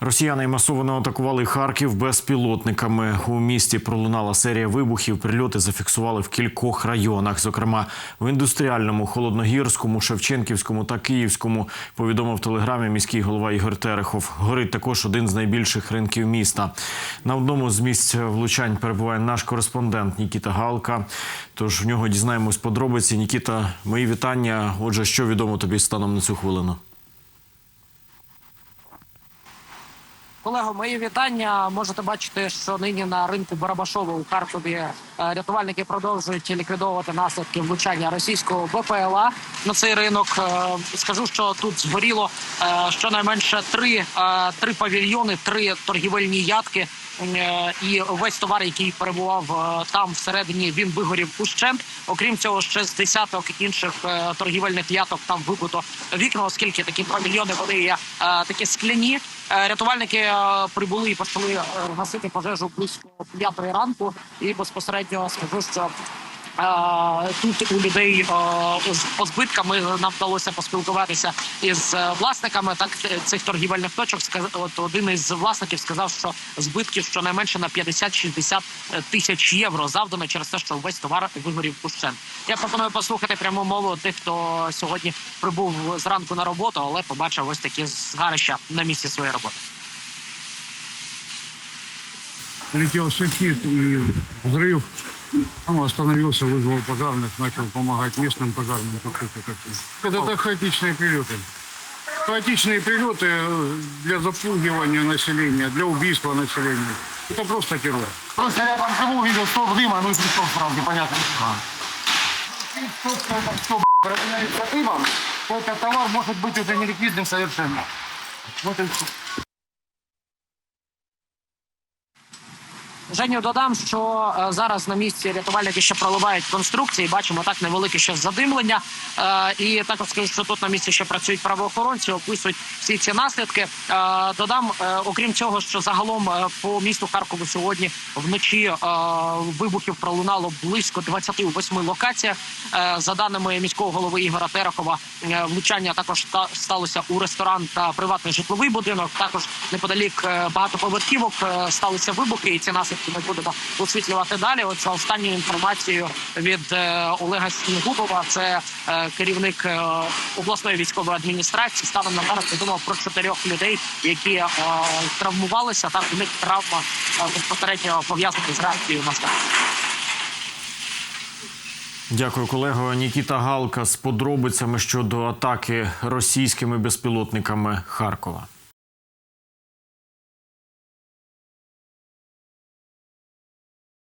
Росіяни масово атакували Харків безпілотниками. У місті пролунала серія вибухів. Прильоти зафіксували в кількох районах, зокрема в індустріальному, холодногірському, Шевченківському та Київському. Повідомив телеграмі міський голова Ігор Терехов. Горить також один з найбільших ринків міста. На одному з місць влучань перебуває наш кореспондент Нікіта Галка. Тож в нього дізнаємось подробиці. Нікіта, мої вітання. Отже, що відомо тобі станом на цю хвилину? Колего, мої вітання. Можете бачити, що нині на ринку Барабашова у Харкові е, рятувальники продовжують ліквідовувати наслідки влучання російського БПЛА на цей ринок. Е, Скажу, що тут згоріло е, щонайменше три, три павільйони, три торгівельні ядки. І весь товар, який перебував там всередині, він вигорів ущент. Окрім цього, ще з десяток інших торгівельних яток там вибито вікна, оскільки такі павільйони вони є такі скляні. Рятувальники прибули і почали е, гасити пожежу близько п'ятої ранку. І безпосередньо скажу, що е, тут у людей е, з- по збитками нам вдалося поспілкуватися із власниками так цих торгівельних точок. От один із власників сказав, що збитків щонайменше на 50-60 тисяч євро завдано через те, що весь товар вигорів ущент. Я пропоную послухати пряму мову тих, хто сьогодні прибув зранку на роботу, але побачив ось такі згарища на місці своєї роботи. Летел шахид и взрыв. Он остановился, вызвал пожарных, начал помогать местным пожарным. Это так хаотичные прилеты. Хаотичные прилеты э, для запугивания населения, для убийства населения. Это просто террор. Просто я там живу, видел столб дыма, ну и столб сразу, непонятно. Столб равняется дымом, то этот товар может быть уже неликвидным совершенно. Вот и все. Женю додам, що е, зараз на місці рятувальники ще проливають конструкції. Бачимо так невелике ще задимлення. Е, і також скажу, що тут на місці ще працюють правоохоронці, описують всі ці наслідки. Е, додам, окрім цього, що загалом по місту Харкову сьогодні вночі вибухів пролунало близько 28 локаціях. За даними міського голови Ігора Терехова, влучання також ста- сталося у ресторан та приватний житловий будинок. Також неподалік багатоповерхівок сталися вибухи, і ці наслідки ми будемо висвітлювати далі. От за останньою інформацією від е, Олега Снігубова, це е, керівник е, обласної військової адміністрації. Станом на зараз відомо про чотирьох людей, які травмувалися. Так у них травма безпосередньо пов'язана з реакцією на стан. Дякую, колего. Нікіта Галка з подробицями щодо атаки російськими безпілотниками Харкова.